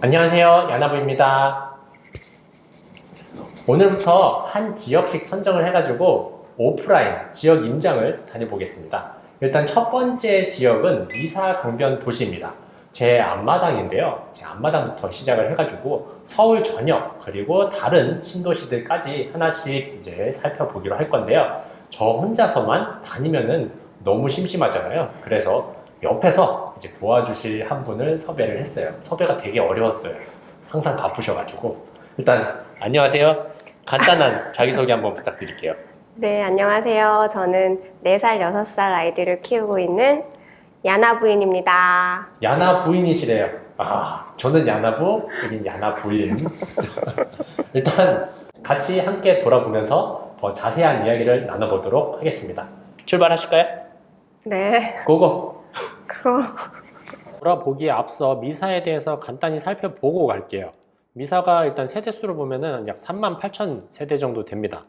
안녕하세요. 야나부입니다. 오늘부터 한 지역씩 선정을 해가지고 오프라인 지역 임장을 다녀보겠습니다. 일단 첫 번째 지역은 미사 강변 도시입니다. 제 앞마당인데요. 제 앞마당부터 시작을 해가지고 서울 전역 그리고 다른 신도시들까지 하나씩 이제 살펴보기로 할 건데요. 저 혼자서만 다니면은 너무 심심하잖아요. 그래서 옆에서 이제 도와주실 한 분을 섭외를 했어요. 섭외가 되게 어려웠어요. 항상 바쁘셔가지고. 일단, 안녕하세요. 간단한 자기소개 한번 부탁드릴게요. 네, 안녕하세요. 저는 4살, 6살 아이들을 키우고 있는 야나 부인입니다. 야나 부인이시래요. 아, 저는 야나부, 여긴 야나 부인. 일단, 같이 함께 돌아보면서 더 자세한 이야기를 나눠보도록 하겠습니다. 출발하실까요? 네, 고고! 그거. 돌아보기에 앞서 미사에 대해서 간단히 살펴보고 갈게요. 미사가 일단 세대수로 보면은 약 3만 8천 세대 정도 됩니다.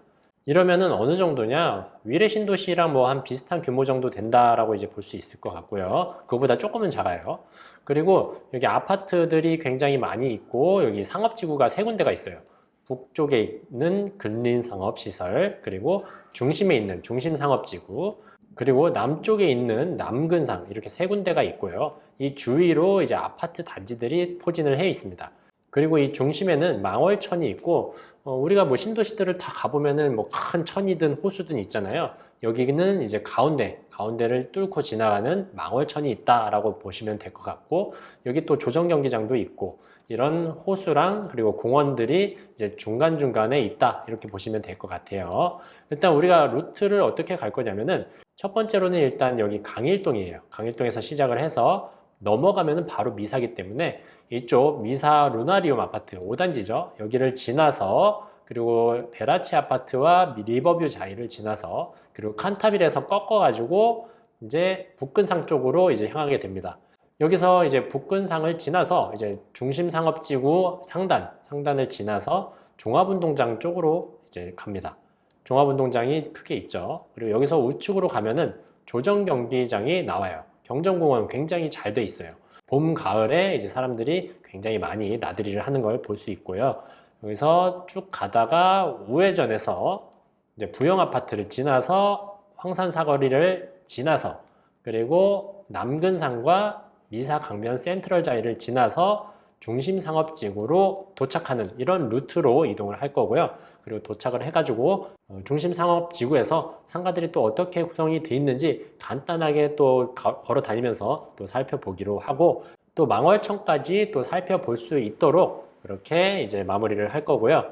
이러면은 어느 정도냐? 위례 신도시랑 뭐 한 비슷한 규모 정도 된다라고 이제 볼 수 있을 것 같고요. 그거보다 조금은 작아요. 그리고 여기 아파트들이 굉장히 많이 있고 여기 상업지구가 세 군데가 있어요. 북쪽에 있는 근린상업시설 그리고 중심에 있는 중심상업지구 그리고 남쪽에 있는 남근상 이렇게 세 군데가 있고요. 이 주위로 이제 아파트 단지들이 포진을 해 있습니다. 그리고 이 중심에는 망월천이 있고 어, 우리가 뭐 신도시들을 다 가보면은 뭐 큰 천이든 호수든 있잖아요. 여기는 이제 가운데 가운데를 뚫고 지나가는 망월천이 있다라고 보시면 될 것 같고 여기 또 조정 경기장도 있고 이런 호수랑 그리고 공원들이 이제 중간중간에 있다 이렇게 보시면 될 것 같아요. 일단 우리가 루트를 어떻게 갈 거냐면은 첫 번째로는 일단 여기 강일동이에요. 강일동에서 시작을 해서 넘어가면은 바로 미사기 때문에 이쪽 미사 루나리움 아파트 5단지죠. 여기를 지나서 그리고 베라치 아파트와 리버뷰 자이를 지나서 그리고 칸타빌에서 꺾어 가지고 이제 북근상 쪽으로 이제 향하게 됩니다. 여기서 이제 북근상을 지나서 이제 중심 상업지구 상단, 상단을 지나서 종합운동장 쪽으로 이제 갑니다. 종합운동장이 크게 있죠. 그리고 여기서 우측으로 가면은 조정 경기장이 나와요. 경정공원 굉장히 잘 돼 있어요. 봄, 가을에 이제 사람들이 굉장히 많이 나들이를 하는 걸 볼 수 있고요. 여기서 쭉 가다가 우회전해서 이제 부영 아파트를 지나서 황산 사거리를 지나서 그리고 남근산과 미사 강변 센트럴 자이를 지나서 중심 상업지구로 도착하는 이런 루트로 이동을 할 거고요. 그리고 도착을 해가지고 어, 중심 상업지구에서 상가들이 또 어떻게 구성이 되어 있는지 간단하게 또 가- 걸어 다니면서 또 살펴보기로 하고 또 망월천까지 또 살펴볼 수 있도록 그렇게 이제 마무리를 할 거고요.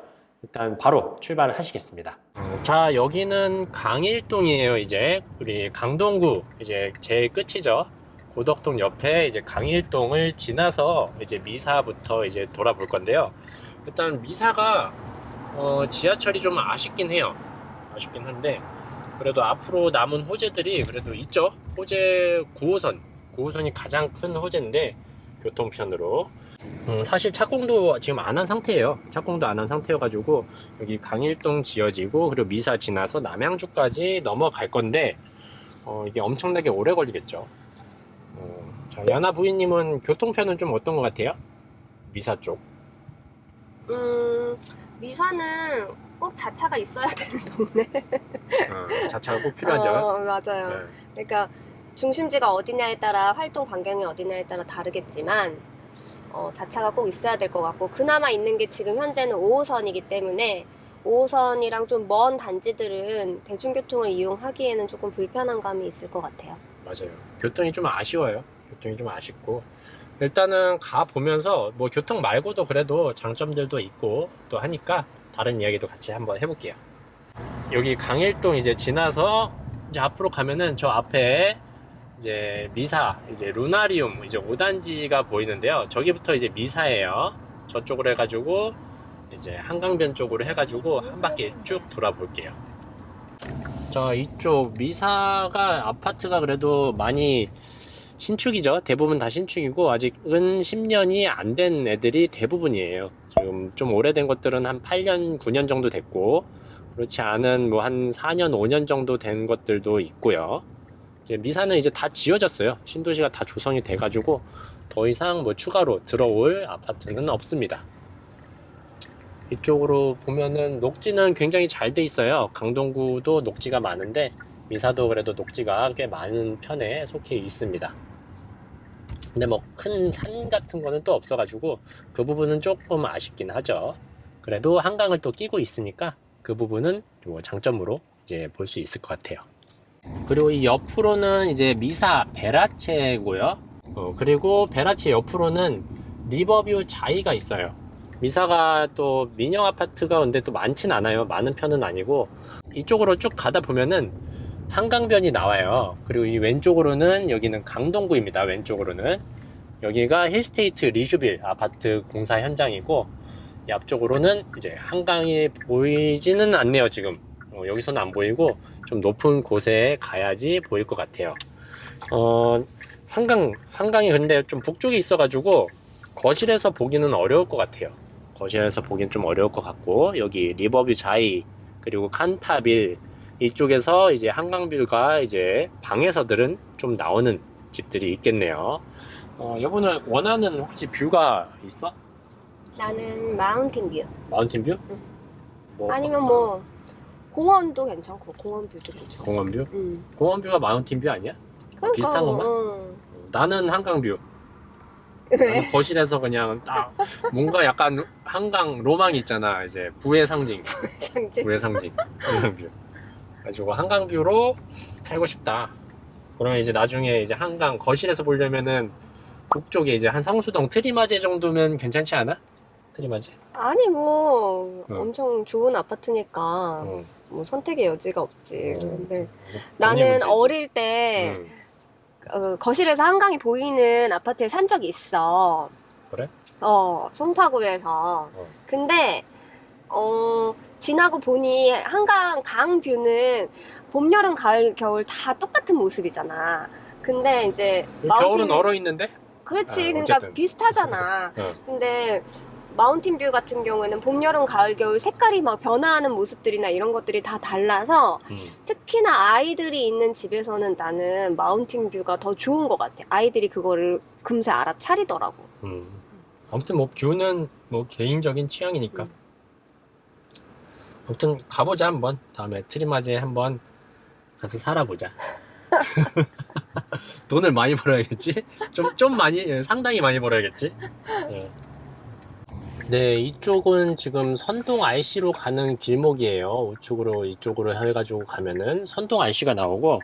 일단 바로 출발을 하시겠습니다. 자, 여기는 강일동이에요, 이제. 우리 강동구, 이제 제일 끝이죠. 고덕동 옆에 이제 강일동을 지나서 이제 미사부터 이제 돌아볼 건데요. 일단 미사가 어, 지하철이 좀 아쉽긴 해요. 아쉽긴 한데 그래도 앞으로 남은 호재들이 그래도 있죠. 호재 9호선, 9호선이 가장 큰 호재인데 교통편으로 음, 사실 착공도 지금 안 한 상태예요. 착공도 안 한 상태여가지고 여기 강일동 지어지고 그리고 미사 지나서 남양주까지 넘어갈 건데 어, 이게 엄청나게 오래 걸리겠죠. 어, 자, 야나 부인님은 교통편은 좀 어떤 것 같아요? 미사 쪽. 음, 미사는 꼭 자차가 있어야 되는 동네. 어, 자차가 꼭 필요하죠. 어, 맞아요. 네. 그러니까 중심지가 어디냐에 따라 활동 반경이 어디냐에 따라 다르겠지만 어, 자차가 꼭 있어야 될 것 같고 그나마 있는 게 지금 현재는 5호선이기 때문에 5호선이랑 좀 먼 단지들은 대중교통을 이용하기에는 조금 불편한 감이 있을 것 같아요. 맞아요. 교통이 좀 아쉬워요. 교통이 좀 아쉽고. 일단은 가 보면서 뭐 교통 말고도 그래도 장점들도 있고 또 하니까 다른 이야기도 같이 한번 해볼게요. 여기 강일동 이제 지나서 이제 앞으로 가면은 저 앞에 이제 미사 이제 루나리움 이제 5단지가 보이는데요. 저기부터 이제 미사예요. 저쪽으로 해가지고 이제 한강변 쪽으로 해가지고 한 바퀴 쭉 돌아볼게요. 자 이쪽 미사가 아파트가 그래도 많이 신축이죠 대부분 다 신축이고 아직은 10년이 안 된 애들이 대부분이에요 지금 좀 오래된 것들은 한 8년 9년 정도 됐고 그렇지 않은 뭐 한 4년 5년 정도 된 것들도 있고요 이제 미사는 이제 다 지어졌어요. 신도시가 다 조성이 돼가지고 더 이상 뭐 추가로 들어올 아파트는 없습니다. 이쪽으로 보면은 녹지는 굉장히 잘 돼 있어요. 강동구도 녹지가 많은데 미사도 그래도 녹지가 꽤 많은 편에 속해 있습니다. 근데 뭐 큰 산 같은 거는 또 없어가지고 그 부분은 조금 아쉽긴 하죠. 그래도 한강을 또 끼고 있으니까 그 부분은 뭐 장점으로 이제 볼 수 있을 것 같아요. 그리고 이 옆으로는 이제 미사 베라체고요. 어, 그리고 베라체 옆으로는 리버뷰 자이가 있어요. 미사가 또 민영 아파트가 근데 또 많진 않아요. 많은 편은 아니고 이쪽으로 쭉 가다 보면은 한강변이 나와요. 그리고 이 왼쪽으로는 여기는 강동구입니다. 왼쪽으로는 여기가 힐스테이트 리슈빌 아파트 공사 현장이고 이 앞쪽으로는 이제 한강이 보이지는 않네요. 지금 어, 여기서는 안 보이고 좀 높은 곳에 가야지 보일 것 같아요. 어, 한강 한강이 근데 좀 북쪽에 있어가지고 거실에서 보기는 어려울 것 같아요. 거실에서 보기는 좀 어려울 것 같고 여기 리버뷰 자이 그리고 칸타빌 이쪽에서 이제 한강뷰가 이제 방에서들은 좀 나오는 집들이 있겠네요. 어, 여보는 원하는 혹시 뷰가 있어? 나는 마운틴 뷰. 마운틴 뷰? 뭐, 아니면 뭐 공원도 괜찮고 공원 뷰도 괜찮고. 공원 뷰? 음. 공원 뷰가 마운틴 뷰 아니야? 그러니까, 비슷한 것만? 어. 나는 한강 뷰. 왜? 거실에서 그냥 딱 뭔가 약간 한강 로망 있잖아. 이제 부의 상징, 장지. 부의 상징. 한강 뷰. 가지고 한강 뷰로 살고 싶다. 그러면 이제 나중에 이제 한강 거실에서 보려면은 북쪽에 이제 한 성수동 트리마제 정도면 괜찮지 않아? 트리마제? 아니 뭐 어. 엄청 좋은 아파트니까 어. 뭐 선택의 여지가 없지. 어. 근데 나는 문제지. 어릴 때 음. 어, 거실에서 한강이 보이는 아파트에 산 적이 있어. 그래? 어, 송파구에서. 어. 근데, 어, 지나고 보니 한강 강 뷰는 봄, 여름, 가을, 겨울 다 똑같은 모습이잖아. 근데 이제 겨울은 마운틴- 얼어 있는데? 그렇지. 아, 그러니까 어쨌든. 비슷하잖아. 어. 근데 마운틴 뷰 같은 경우에는 봄, 여름, 가을, 겨울 색깔이 막 변화하는 모습들이나 이런 것들이 다 달라서 음. 특히나 아이들이 있는 집에서는 나는 마운틴 뷰가 더 좋은 것 같아. 아이들이 그거를 금세 알아차리더라고. 음. 아무튼 뭐 뷰는 뭐 개인적인 취향이니까. 음. 아무튼 가보자 한번. 다음에 트리마제 한번 가서 살아보자. 돈을 많이 벌어야겠지? 좀, 좀 많이, 예, 상당히 많이 벌어야겠지? 예. 네, 이쪽은 지금 선동 IC로 가는 길목이에요. 우측으로 이쪽으로 해가지고 가면은 선동 IC가 나오고,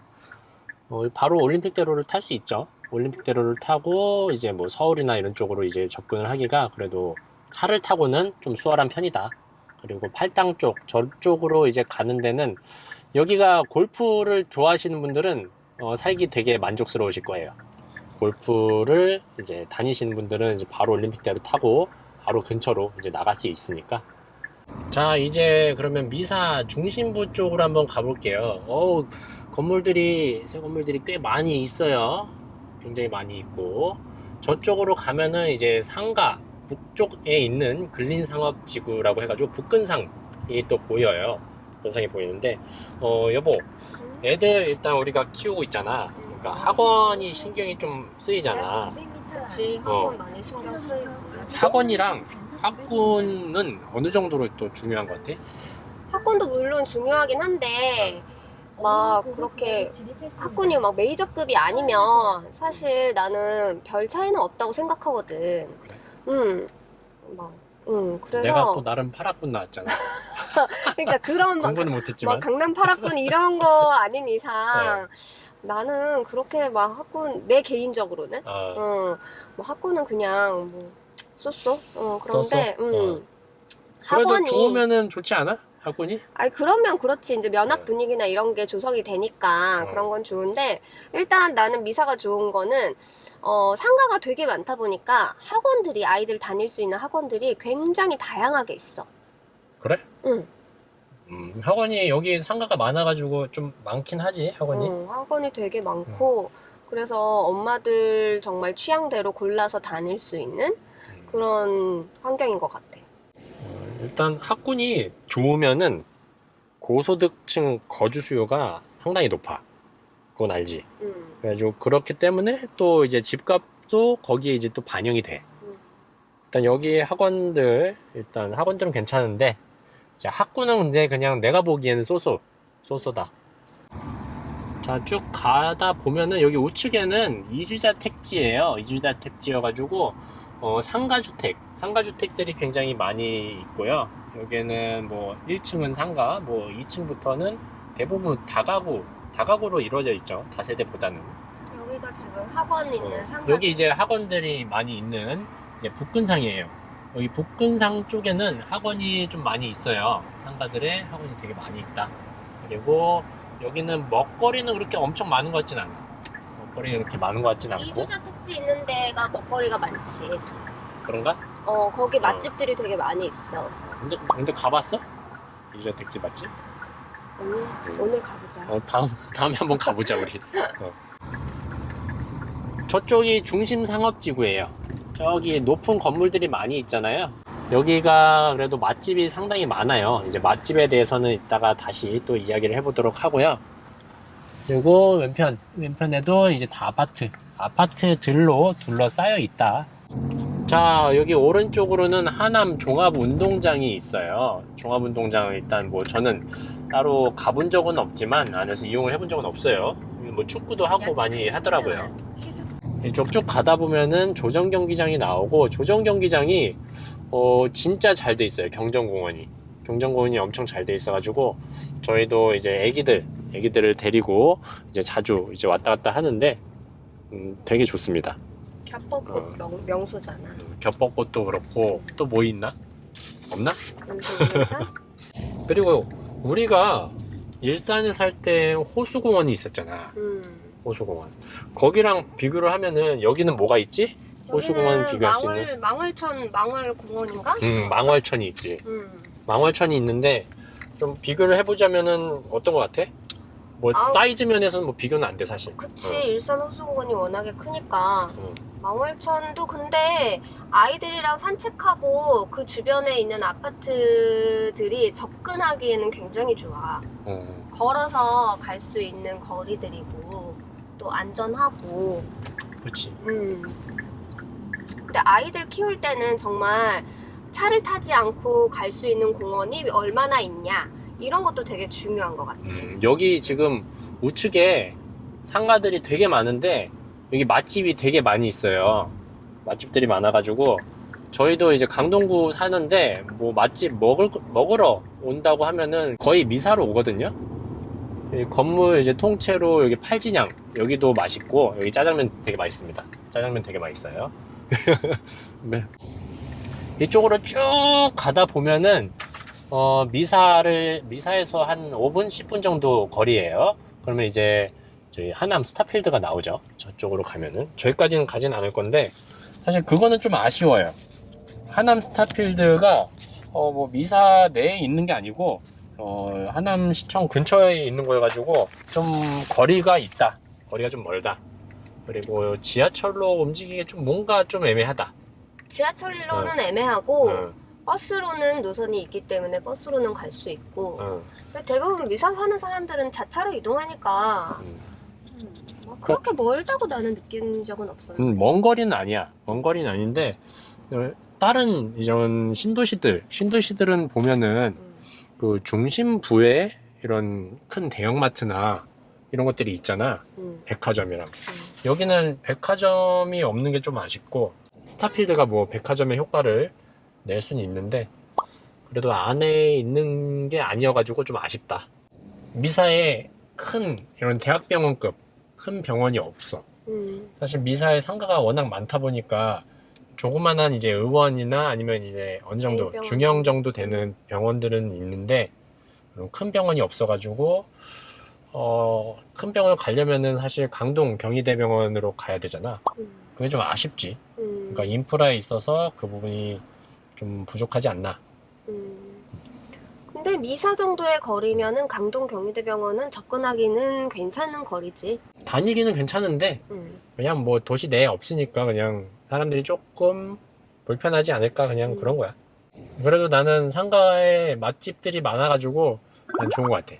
어, 바로 올림픽대로를 탈 수 있죠. 올림픽대로를 타고 이제 뭐 서울이나 이런 쪽으로 이제 접근을 하기가 그래도 차를 타고는 좀 수월한 편이다. 그리고 팔당 쪽 저쪽으로 이제 가는 데는 여기가 골프를 좋아하시는 분들은 어, 살기 되게 만족스러우실 거예요. 골프를 이제 다니시는 분들은 이제 바로 올림픽대로 타고 바로 근처로 이제 나갈 수 있으니까. 자, 이제 그러면 미사 중심부 쪽으로 한번 가볼게요. 어우, 건물들이, 새 건물들이 꽤 많이 있어요. 굉장히 많이 있고. 저쪽으로 가면은 이제 상가, 북쪽에 있는 근린상업지구라고 해가지고 북근상이 또 보여요. 근상이 보이는데, 어, 여보, 애들 일단 우리가 키우고 있잖아. 그러니까 학원이 신경이 좀 쓰이잖아. 그치. 어. 학원 많이 신경 쓰이지. 학원이랑 학군은 어느 정도로 또 중요한 것 같아? 학원도 물론 중요하긴 한데, 막 그렇게 학군이 막 메이저급이 아니면 사실 나는 별 차이는 없다고 생각하거든. 응. 막, 응. 그래서. 내가 또 나름 파락군 나왔잖아. 그러니까 그런 막, 공부는 막 못했지만. 강남 파락군 이런 거 아닌 네. 이상 나는 그렇게 막 학군, 내 개인적으로는 어, 어, 뭐 학군은 그냥 뭐 썼어. 어, 그런데 썼어? 음. 어. 그래도 학원이 좋으면은 좋지 않아? 학군이? 아니 그러면 그렇지 이제 면학 네. 분위기나 이런 게 조성이 되니까 어. 그런 건 좋은데 일단 나는 미사가 좋은 거는 어 상가가 되게 많다 보니까 학원들이 아이들 다닐 수 있는 학원들이 굉장히 다양하게 있어. 그래? 응. 음, 학원이 여기 상가가 많아가지고 좀 많긴 하지 학원이. 어, 학원이 되게 많고 그래서 엄마들 정말 취향대로 골라서 다닐 수 있는 음. 그런 환경인 것 같아. 어, 일단 학군이 좋으면은 고소득층 거주 수요가 상당히 높아. 그건 알지. 음. 그래가지고 그렇기 때문에 또 이제 집값도 거기에 이제 또 반영이 돼. 음. 일단 여기 학원들 일단 학원들은 괜찮은데 이제 학구는 근데 그냥 내가 보기에는 쏘쏘 쏘쏘다. 자 쭉 가다 보면은 여기 우측에는 이주자 택지예요. 이주자 택지여가지고 어, 상가주택, 상가주택들이 굉장히 많이 있고요. 여기는 뭐 1층은 상가, 뭐 2층부터는 대부분 다가구, 다가구로 이루어져 있죠. 다세대보다는. 여기가 지금 학원 있는 어, 상가. 여기 이제 학원들이 많이 있는 이제 북근상이에요. 여기 북근상 쪽에는 학원이 좀 많이 있어요. 상가들에 학원이 되게 많이 있다. 그리고 여기는 먹거리는 그렇게 엄청 많은 것 같진 않아. 먹거리가 그렇게 많은 것 같진 않고. 이주자 택지 있는 데가 먹거리가 많지. 그런가? 어 거기 맛집들이 되게 많이 있어. 근데, 근데 가봤어? 이주자 택지 맞지? 오늘 오늘 가보자. 어, 다음, 다음에 한번 가보자, 우리. 어. 저쪽이 중심 상업지구예요. 저기 높은 건물들이 많이 있잖아요. 여기가 그래도 맛집이 상당히 많아요. 이제 맛집에 대해서는 이따가 다시 또 이야기를 해보도록 하고요. 그리고 왼편, 왼편에도 이제 다 아파트, 아파트들로 둘러싸여 있다. 자, 여기 오른쪽으로는 하남 종합운동장이 있어요. 종합운동장 일단 뭐 저는 따로 가본 적은 없지만 안에서 이용을 해본 적은 없어요. 뭐 축구도 하고 많이 하더라고요. 시즌 이쪽 쭉 가다 보면은 조정 경기장이 나오고 조정 경기장이 어 진짜 잘 돼 있어요. 경정공원이 경정공원이 엄청 잘 돼 있어가지고 저희도 이제 애기들 애기들을 데리고 이제 자주 이제 왔다 갔다 하는데 음, 되게 좋습니다. 겹벚꽃 어. 명, 명소잖아. 음, 겹벚꽃도 그렇고 또 뭐 있나? 없나? 명소? 그리고 우리가 일산에 살 때 호수공원이 있었잖아. 음. 호수공원. 거기랑 비교를 하면은 여기는 뭐가 있지? 호수공원 여기는 비교할 수 망월, 망월천 망월공원인가? 음, 망월천이 있지. 음. 망월천이 있는데 좀 비교를 해보자면은 어떤 것 같아? 뭐 아우. 사이즈 면에서는 뭐 비교는 안 돼 사실. 그치 어. 일산 호수공원이 워낙에 크니까 어. 망월천도 근데 아이들이랑 산책하고 그 주변에 있는 아파트들이 접근하기에는 굉장히 좋아. 어. 걸어서 갈 수 있는 거리들이고 또 안전하고. 그렇지. 음. 근데 아이들 키울 때는 정말 차를 타지 않고 갈 수 있는 공원이 얼마나 있냐 이런 것도 되게 중요한 것 같아. 음, 여기 지금 우측에 상가들이 되게 많은데 여기 맛집이 되게 많이 있어요. 맛집들이 많아가지고 저희도 이제 강동구 사는데 뭐 맛집 먹을 먹으러 온다고 하면은 거의 미사로 오거든요. 이 건물 이제 통째로 여기 팔진양 여기도 맛있고 여기 짜장면 되게 맛있습니다. 짜장면 되게 맛있어요. 네. 이쪽으로 쭉 가다 보면은 어, 미사를 미사에서 한 5분 10분 정도 거리예요. 그러면 이제 저희 하남 스타필드가 나오죠. 저쪽으로 가면은 저기까지는 가진 않을 건데 사실 그거는 좀 아쉬워요. 하남 스타필드가 어, 뭐 미사 내에 있는 게 아니고 어, 하남 시청 근처에 있는 거여 가지고 좀 거리가 있다. 거리가 좀 멀다. 그리고 지하철로 움직이기 좀 뭔가 좀 애매하다. 지하철로는 애매하고 응, 버스로는 노선이 있기 때문에 버스로는 갈 수 있고 응, 근데 대부분 미사 사는 사람들은 자차로 이동하니까 응. 뭐 그렇게 멀다고 나는 느낀 적은 없어요. 음, 먼 거리는 아니야. 먼 거리는 아닌데 어, 다른 이런 신도시들, 신도시들은 보면은 음. 그 중심부에 이런 큰 대형마트나 이런 것들이 있잖아. 음, 백화점이랑. 음. 여기는 백화점이 없는 게 좀 아쉽고 스타필드가 뭐 백화점의 효과를 낼 수는 있는데 그래도 안에 있는 게 아니어가지고 좀 아쉽다. 미사에 큰 이런 대학병원급 큰 병원이 없어. 음. 사실 미사의 상가가 워낙 많다 보니까 조그만한 이제 의원이나 아니면 이제 어느 정도 대병원. 중형 정도 되는 병원들은 있는데 큰 병원이 없어가지고 어, 큰 병원 가려면은 사실 강동 경희대병원으로 가야 되잖아. 음. 그게 좀 아쉽지. 음. 그러니까 인프라에 있어서 그 부분이 좀 부족하지 않나. 음. 근데 미사 정도의 거리면은 강동 경희대병원은 접근하기는 괜찮은 거리지. 다니기는 괜찮은데 음. 그냥 뭐 도시 내에 없으니까 그냥 사람들이 조금 불편하지 않을까 그냥 음. 그런 거야. 그래도 나는 상가에 맛집들이 많아가지고 난 좋은 것 같아.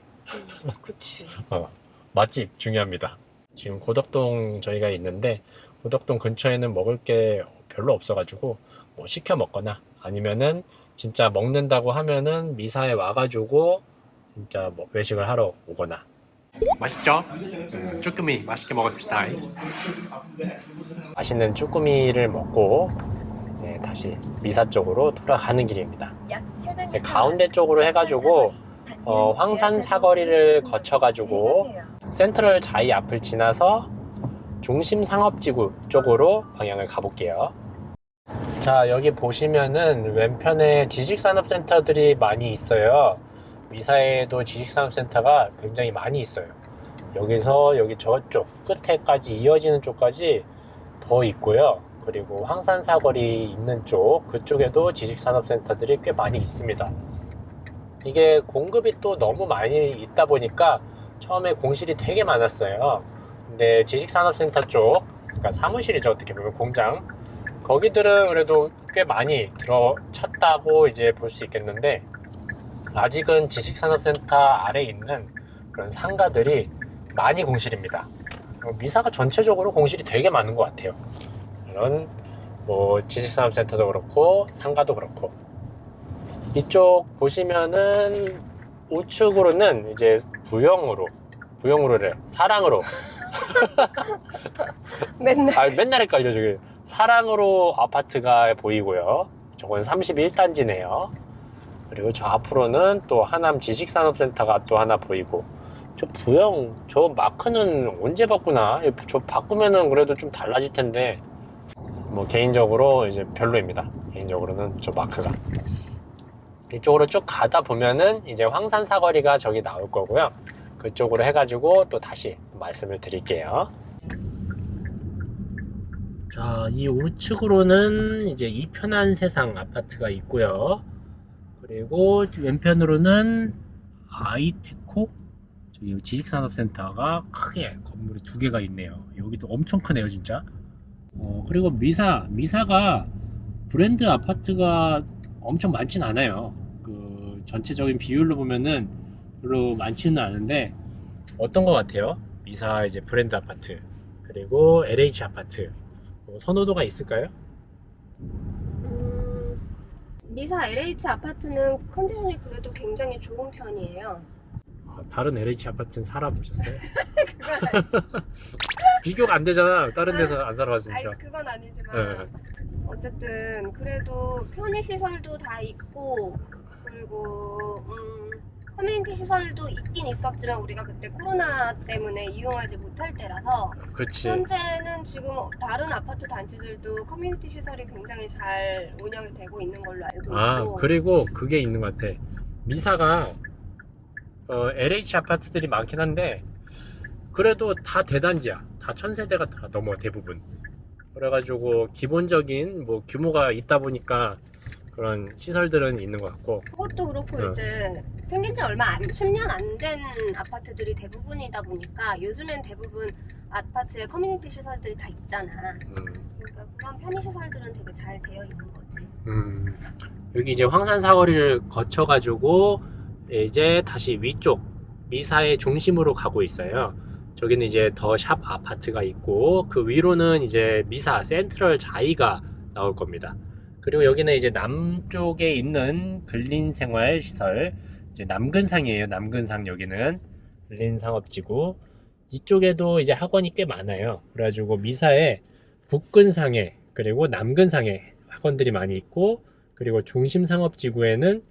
음. 그치. 맛집 중요합니다. 지금 고덕동 저희가 있는데 고덕동 근처에는 먹을 게 별로 없어가지고 뭐 시켜 먹거나 아니면은 진짜 먹는다고 하면은 미사에 와가지고 진짜 뭐 외식을 하러 오거나 맛있죠? 음, 쭈꾸미 맛있게 먹읍시다. 맛있는 쭈꾸미를 먹고 이제 다시 미사 쪽으로 돌아가는 길입니다. 약 700m 이제 가운데 쪽으로 해가지고 어, 황산 사거리를 거쳐가지고 센트럴 자이 앞을 지나서 중심 상업지구 쪽으로 방향을 가볼게요. 자, 여기 보시면은 왼편에 지식산업센터들이 많이 있어요. 미사에도 지식산업센터가 굉장히 많이 있어요. 여기서 여기 저쪽 끝에까지 이어지는 쪽까지 더 있고요. 그리고 황산 사거리 있는 쪽, 그쪽에도 지식산업센터들이 꽤 많이 있습니다. 이게 공급이 또 너무 많이 있다 보니까 처음에 공실이 되게 많았어요. 근데 지식산업센터 쪽, 그러니까 사무실이죠. 어떻게 보면 공장. 거기들은 그래도 꽤 많이 들어 찼다고 이제 볼 수 있겠는데, 아직은 지식산업센터 아래에 있는 그런 상가들이 많이 공실입니다. 어, 미사가 전체적으로 공실이 되게 많은 것 같아요. 물론, 뭐, 지식산업센터도 그렇고, 상가도 그렇고. 이쪽 보시면은 우측으로는 이제 부영으로 부영으로래 사랑으로 맨날. 아 맨날 헷갈려 저기 사랑으로 아파트가 보이고요. 저건 31단지네요. 그리고 저 앞으로는 또 하남 지식산업센터가 또 하나 보이고. 저 부영 저 마크는 언제 바꾸나? 저 바꾸면은 그래도 좀 달라질 텐데. 뭐 개인적으로 이제 별로입니다. 개인적으로는 저 마크가. 이쪽으로 쭉 가다 보면은 이제 황산 사거리가 저기 나올 거고요. 그쪽으로 해가지고 또 다시 말씀을 드릴게요. 자, 이 우측으로는 이제 이 편한 세상 아파트가 있고요. 그리고 왼편으로는 아이테코 저기 지식산업센터가 크게 건물이 두 개가 있네요. 여기도 엄청 크네요, 진짜. 어, 그리고 미사, 미사가 브랜드 아파트가 엄청 많진 않아요. 그 전체적인 비율로 보면은 별로 많지는 않은데 어떤 것 같아요? 미사 이제 브랜드 아파트 그리고 LH 아파트 뭐 선호도가 있을까요? 음, 미사 LH 아파트는 컨디션이 그래도 굉장히 좋은 편이에요. 아, 다른 LH 아파트는 살아보셨어요? 그건 아니지. 비교가 안 되잖아. 다른 데서 안 아니 살아봤으니까. 그건 아니지만 네. 어쨌든 그래도 편의 시설도 다 있고 그리고 음, 커뮤니티 시설도 있긴 있었지만 우리가 그때 코로나 때문에 이용하지 못할 때라서 그치. 현재는 지금 다른 아파트 단지들도 커뮤니티 시설이 굉장히 잘 운영이 되고 있는 걸로 알고 아 있고 그리고 그게 있는 것 같아. 미사가 어, LH 아파트들이 많긴 한데 그래도 다 대단지야. 다 천세대가 다 넘어 대부분. 그래가지고 기본적인 뭐 규모가 있다 보니까 그런 시설들은 있는 것 같고 그것도 그렇고 네. 이제 생긴 지 얼마 안, 10년 안 된 아파트들이 대부분이다 보니까 요즘엔 대부분 아파트에 커뮤니티 시설들이 다 있잖아. 음, 그러니까 그런 편의 시설들은 되게 잘 되어 있는 거지. 음, 여기 이제 황산 사거리를 거쳐가지고 이제 다시 위쪽 미사의 중심으로 가고 있어요. 저기는 이제 더 샵 아파트가 있고 그 위로는 이제 미사 센트럴 자이가 나올 겁니다. 그리고 여기는 이제 남쪽에 있는 근린생활 시설 이제 남근상이에요. 남근상 여기는 근린상업지구 이쪽에도 이제 학원이 꽤 많아요. 그래가지고 미사에 북근상에 그리고 남근상에 학원들이 많이 있고 그리고 중심 상업지구에는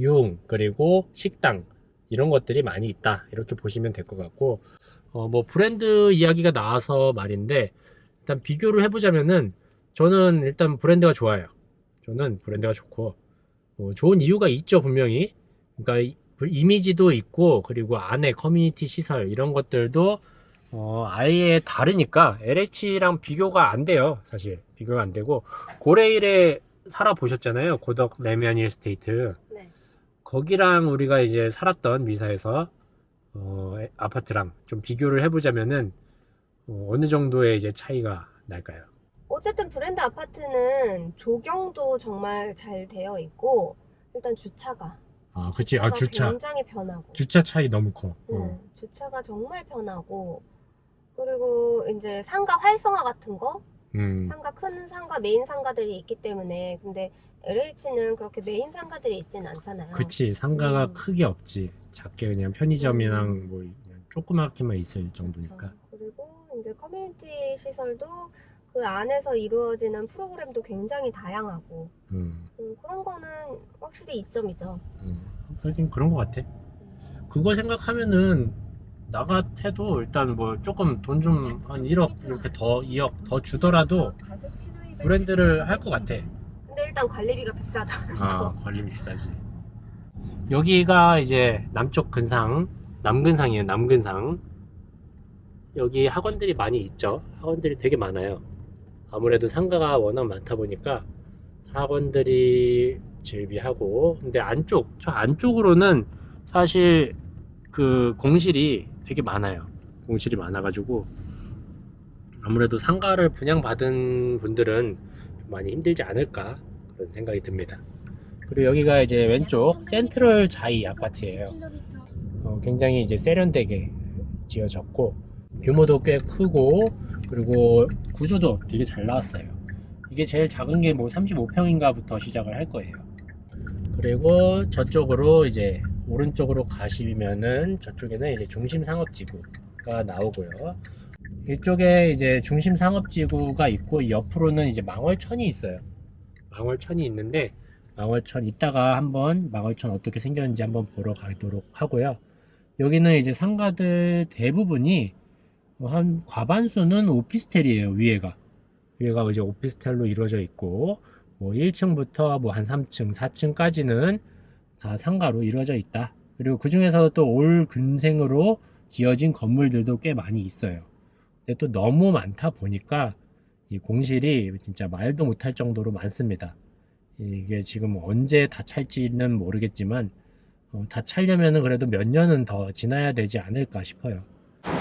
융 그리고 식당 이런 것들이 많이 있다 이렇게 보시면 될 것 같고 어, 뭐 브랜드 이야기가 나와서 말인데 일단 비교를 해보자면은 저는 일단 브랜드가 좋아요 저는 브랜드가 좋고 어, 좋은 이유가 있죠 분명히 그러니까 이- 이미지도 있고 그리고 안에 커뮤니티 시설 이런 것들도 어, 아예 다르니까 LH랑 비교가 안 돼요 사실 비교가 안 되고 고레일에 살아 보셨잖아요 고덕 레미안 일스테이트 네. 거기랑 우리가 이제 살았던 미사에서 어, 에- 아파트랑 좀 비교를 해보자면은 어, 어느 정도의 이제 차이가 날까요? 어쨌든 브랜드 아파트는 조경도 정말 잘 되어 있고 일단 주차가 아, 그치. 아, 주차. 굉장히 편하고 주차 차이 너무 커. 어. 음, 주차가 정말 편하고 그리고 이제 상가 활성화 같은 거, 음. 상가 큰 상가 메인 상가들이 있기 때문에 근데 LH는 그렇게 메인 상가들이 있지는 않잖아요. 그치 상가가 음. 크게 없지 작게 그냥 편의점이랑 뭐 그냥 조그맣게만 있을 정도니까 그렇죠. 그리고 이제 커뮤니티 시설도 그 안에서 이루어지는 프로그램도 굉장히 다양하고. 음, 음, 그런 거는 확실히 이점이죠. 음. 하여튼 그런 것 같아. 그거 생각하면은 나 같아도 일단 뭐 조금 돈 좀 한 1억 이렇게 더 2억 더 주더라도 브랜드를 할 것 같아. 근데 일단 관리비가 비싸다. 아 관리비 비싸지. 여기가 이제 남쪽 근상 남근상이에요 남근상. 여기 학원들이 많이 있죠. 학원들이 되게 많아요 아무래도 상가가 워낙 많다 보니까 학원들이 즐비하고 근데 안쪽 저 안쪽으로는 사실 그 공실이 되게 많아요 공실이 많아 가지고 아무래도 상가를 분양받은 분들은 좀 많이 힘들지 않을까 그런 생각이 듭니다. 그리고 여기가 이제 왼쪽 센트럴 자이 아파트예요. 어, 굉장히 이제 세련되게 지어졌고 규모도 꽤 크고 그리고 구조도 되게 잘 나왔어요. 이게 제일 작은 게 뭐 35평인가부터 시작을 할 거예요. 그리고 저쪽으로 이제 오른쪽으로 가시면은 저쪽에는 이제 중심 상업지구가 나오고요. 이쪽에 이제 중심 상업지구가 있고 이 옆으로는 이제 망월천이 있어요. 망월천이 있는데 망월천 이따가 한번 망월천 어떻게 생겼는지 한번 보러 가도록 하고요. 여기는 이제 상가들 대부분이 한 과반수는 오피스텔이에요. 위에가 위에가 이제 오피스텔로 이루어져 있고 뭐 1층부터 뭐 한 3층, 4층까지는 다 상가로 이루어져 있다. 그리고 그 중에서 또 올 근생으로 지어진 건물들도 꽤 많이 있어요. 근데 또 너무 많다 보니까 이 공실이 진짜 말도 못할 정도로 많습니다. 이게 지금 언제 다 찰지는 모르겠지만 어, 다 찰려면은 그래도 몇 년은 더 지나야 되지 않을까 싶어요.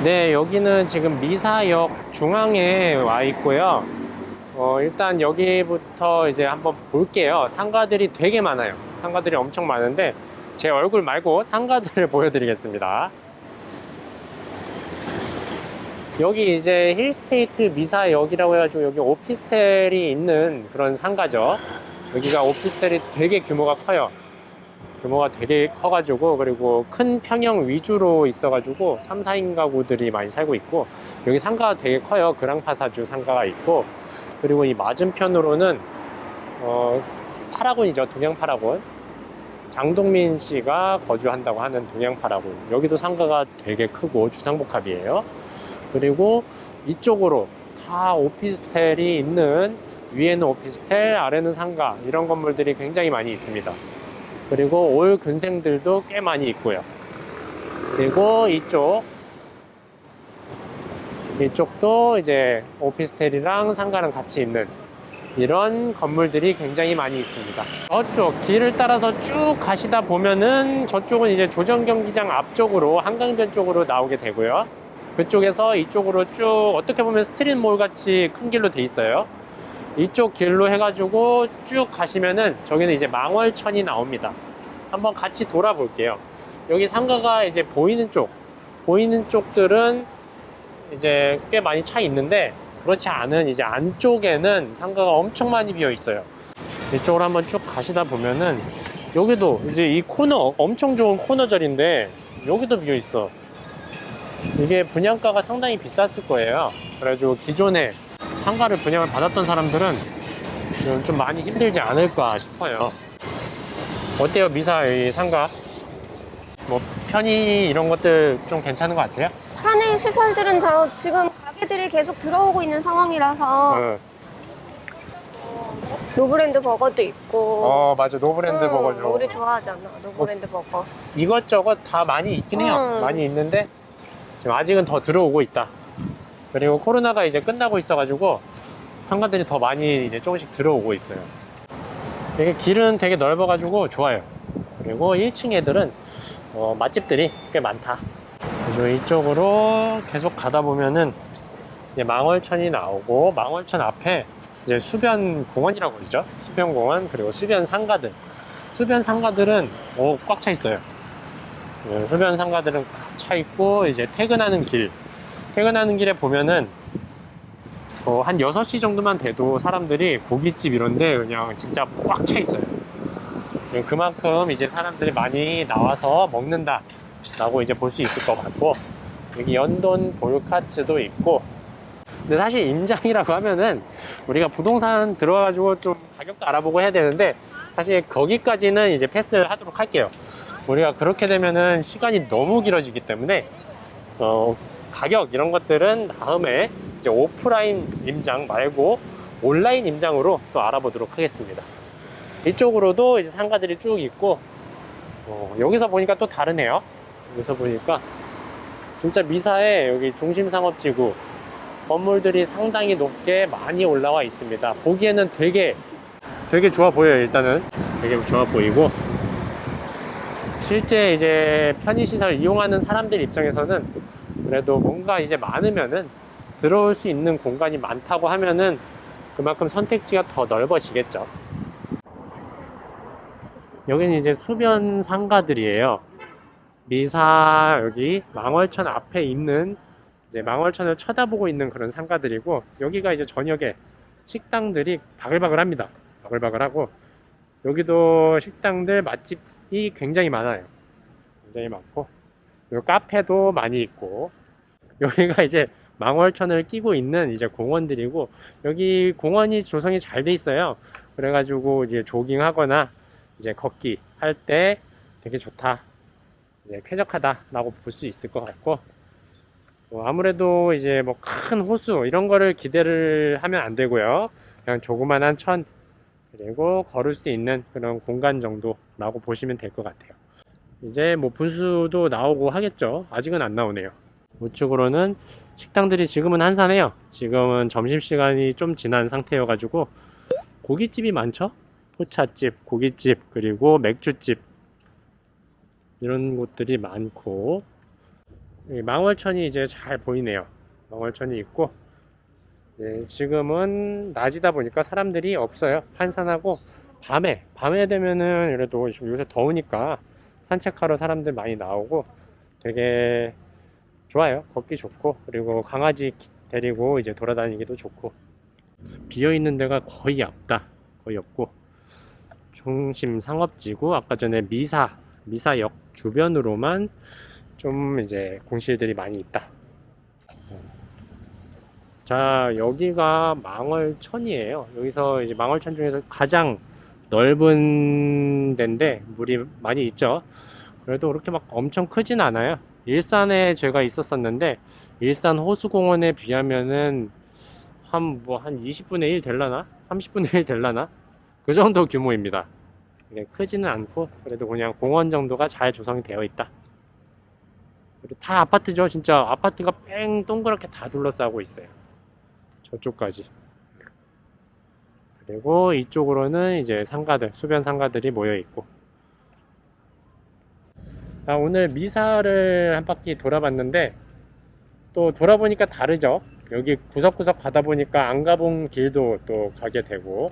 네, 여기는 지금 미사역 중앙에 와 있고요. 어, 일단 여기부터 이제 한번 볼게요. 상가들이 되게 많아요. 상가들이 엄청 많은데 제 얼굴 말고 상가들을 보여드리겠습니다. 여기 이제 힐스테이트 미사역이라고 해가지고 여기 오피스텔이 있는 그런 상가죠. 여기가 오피스텔이 되게 규모가 커요. 규모가 되게 커가지고 그리고 큰 평형 위주로 있어가지고 3, 4인 가구들이 많이 살고 있고 여기 상가가 되게 커요. 그랑파사주 상가가 있고 그리고 이 맞은편으로는 어, 파라곤이죠. 동양 파라곤. 장동민 씨가 거주한다고 하는 동양 파라곤. 여기도 상가가 되게 크고 주상복합이에요. 그리고 이쪽으로 다 오피스텔이 있는 위에는 오피스텔, 아래는 상가 이런 건물들이 굉장히 많이 있습니다. 그리고 올 근생들도 꽤 많이 있고요. 그리고 이쪽 이쪽도 이제 오피스텔이랑 상가랑 같이 있는 이런 건물들이 굉장히 많이 있습니다. 저쪽 길을 따라서 쭉 가시다 보면은 저쪽은 이제 조정 경기장 앞쪽으로 한강변 쪽으로 나오게 되고요. 그쪽에서 이쪽으로 쭉 어떻게 보면 스트릿몰 같이 큰 길로 돼 있어요. 이쪽 길로 해가지고 쭉 가시면은 저기는 이제 망월천이 나옵니다. 한번 같이 돌아볼게요. 여기 상가가 이제 보이는 쪽, 보이는 쪽들은 이제 꽤 많이 차 있는데 그렇지 않은 이제 안쪽에는 상가가 엄청 많이 비어 있어요. 이쪽으로 한번 쭉 가시다 보면은 여기도 이제 이 코너 엄청 좋은 코너 자리인데 여기도 비어 있어. 이게 분양가가 상당히 비쌌을 거예요. 그래가지고 기존에 상가를 분양을 받았던 사람들은 좀- 좀 많이 힘들지 않을까 싶어요. 어때요, 미사 이 상가? 뭐 편의 이런 것들 좀 괜찮은 것 같아요? 산의 시설들은 저 지금 가게들이 계속 들어오고 있는 상황이라서 어, 노브랜드 버거도 있고 어 맞아 노브랜드 음, 버거죠. 우리 좋아하잖아 노브랜드 버거 이것저것 다 많이 있긴 해요. 음. 많이 있는데 지금 아직은 더 들어오고 있다. 그리고 코로나가 이제 끝나고 있어가지고 상가들이 더 많이 이제 조금씩 들어오고 있어요. 이게 길은 되게 넓어가지고 좋아요. 그리고 1층 애들은 어, 맛집들이 꽤 많다. 그리고 이쪽으로 계속 가다 보면은 이제 망월천이 나오고 망월천 앞에 이제 수변 공원이라고 그러죠. 수변 공원 그리고 수변 상가들. 수변 상가들은 꽉 차 있어요. 네, 수변 상가들은 꽉 차 있고 이제 퇴근하는 길 퇴근하는 길에 보면은 어, 한 6시 정도만 돼도 사람들이 고깃집 이런데 그냥 진짜 꽉 차 있어요. 지금 그만큼 이제 사람들이 많이 나와서 먹는다 라고 이제 볼 수 있을 것 같고 여기 연돈 볼카츠도 있고 근데 사실 임장이라고 하면은 우리가 부동산 들어가가지고 좀 가격도 알아보고 해야 되는데 사실 거기까지는 이제 패스를 하도록 할게요. 우리가 그렇게 되면은 시간이 너무 길어지기 때문에 어, 가격 이런 것들은 다음에 이제 오프라인 임장 말고 온라인 임장으로 또 알아보도록 하겠습니다. 이쪽으로도 이제 상가들이 쭉 있고 어, 여기서 보니까 또 다르네요. 여기서 보니까 진짜 미사에 여기 중심 상업지구 건물들이 상당히 높게 많이 올라와 있습니다. 보기에는 되게 되게 좋아 보여요. 일단은 되게 좋아 보이고 실제 이제 편의시설 이용하는 사람들 입장에서는 그래도 뭔가 이제 많으면은 들어올 수 있는 공간이 많다고 하면은 그만큼 선택지가 더 넓어지겠죠. 여기는 이제 수변 상가들이에요. 미사 여기 망월천 앞에 있는 이제 망월천을 쳐다보고 있는 그런 상가들이고 여기가 이제 저녁에 식당들이 바글바글합니다. 바글바글하고 여기도 식당들 맛집이 굉장히 많아요. 굉장히 많고 그리고 카페도 많이 있고 여기가 이제 망월천을 끼고 있는 이제 공원들이고 여기 공원이 조성이 잘 돼 있어요. 그래가지고 이제 조깅하거나 이제 걷기 할 때 되게 좋다. 이제 쾌적하다라고 볼 수 있을 것 같고 뭐 아무래도 이제 뭐 큰 호수 이런 거를 기대를 하면 안 되고요. 그냥 조그만한 천 그리고 걸을 수 있는 그런 공간 정도라고 보시면 될 것 같아요. 이제 뭐 분수도 나오고 하겠죠. 아직은 안 나오네요. 우측으로는 식당들이 지금은 한산해요. 지금은 점심시간이 좀 지난 상태여 가지고 고깃집이 많죠? 포차집, 고깃집, 그리고 맥주집 이런 곳들이 많고 이 망월천이 이제 잘 보이네요. 망월천이 있고 네, 지금은 낮이다 보니까 사람들이 없어요. 한산하고 밤에 밤에 되면은 그래도 요새 더우니까 산책하러 사람들 많이 나오고 되게 좋아요. 걷기 좋고 그리고 강아지 데리고 이제 돌아다니기도 좋고 비어 있는 데가 거의 없다. 거의 없고 중심 상업지구 아까 전에 미사 미사역 주변으로만 좀 이제 공실들이 많이 있다. 자 여기가 망월천이에요. 여기서 이제 망월천 중에서 가장 넓은 데인데 물이 많이 있죠. 그래도 그렇게 막 엄청 크진 않아요. 일산에 제가 있었었는데 일산 호수공원에 비하면은 한 뭐 한 20분의 1 될라나? 30분의 1 될라나? 그 정도 규모입니다. 네, 크지는 않고 그래도 그냥 공원 정도가 잘 조성이 되어 있다. 그리고 다 아파트죠. 진짜 아파트가 뺑 동그랗게 다 둘러싸고 있어요. 저쪽까지. 그리고 이쪽으로는 이제 상가들, 수변 상가들이 모여 있고. 아, 오늘 미사를 한 바퀴 돌아봤는데 또 돌아보니까 다르죠. 여기 구석구석 가다 보니까 안 가본 길도 또 가게 되고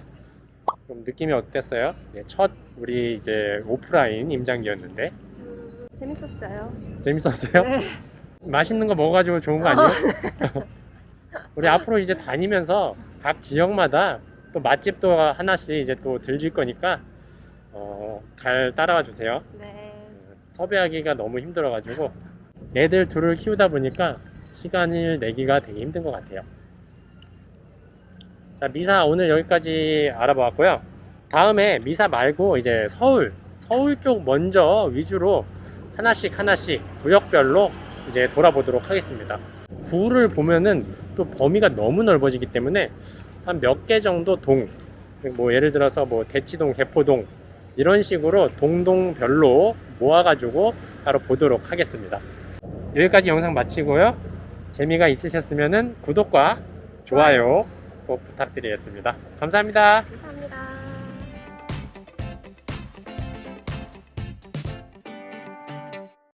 좀 느낌이 어땠어요? 네, 첫 우리 이제 오프라인 임장기였는데 재밌었어요. 재밌었어요? 네. 맛있는 거 먹어가지고 좋은 거 아니에요? 우리 앞으로 이제 다니면서 각 지역마다 또 맛집도 하나씩 이제 또 들릴 거니까 어, 잘 따라와 주세요. 네. 섭외하기가 너무 힘들어가지고 애들 둘을 키우다 보니까 시간을 내기가 되게 힘든 것 같아요. 자, 미사 오늘 여기까지 알아보았고요. 다음에 미사 말고 이제 서울, 서울 쪽 먼저 위주로 하나씩 하나씩 구역별로 이제 돌아보도록 하겠습니다. 구를 보면은 또 범위가 너무 넓어지기 때문에 한 몇 개 정도 동, 뭐 예를 들어서 뭐 대치동, 개포동 이런 식으로 동동별로 모아가지고 바로 보도록 하겠습니다. 여기까지 영상 마치고요. 재미가 있으셨으면 구독과 좋아요 꼭 부탁드리겠습니다. 감사합니다. 감사합니다.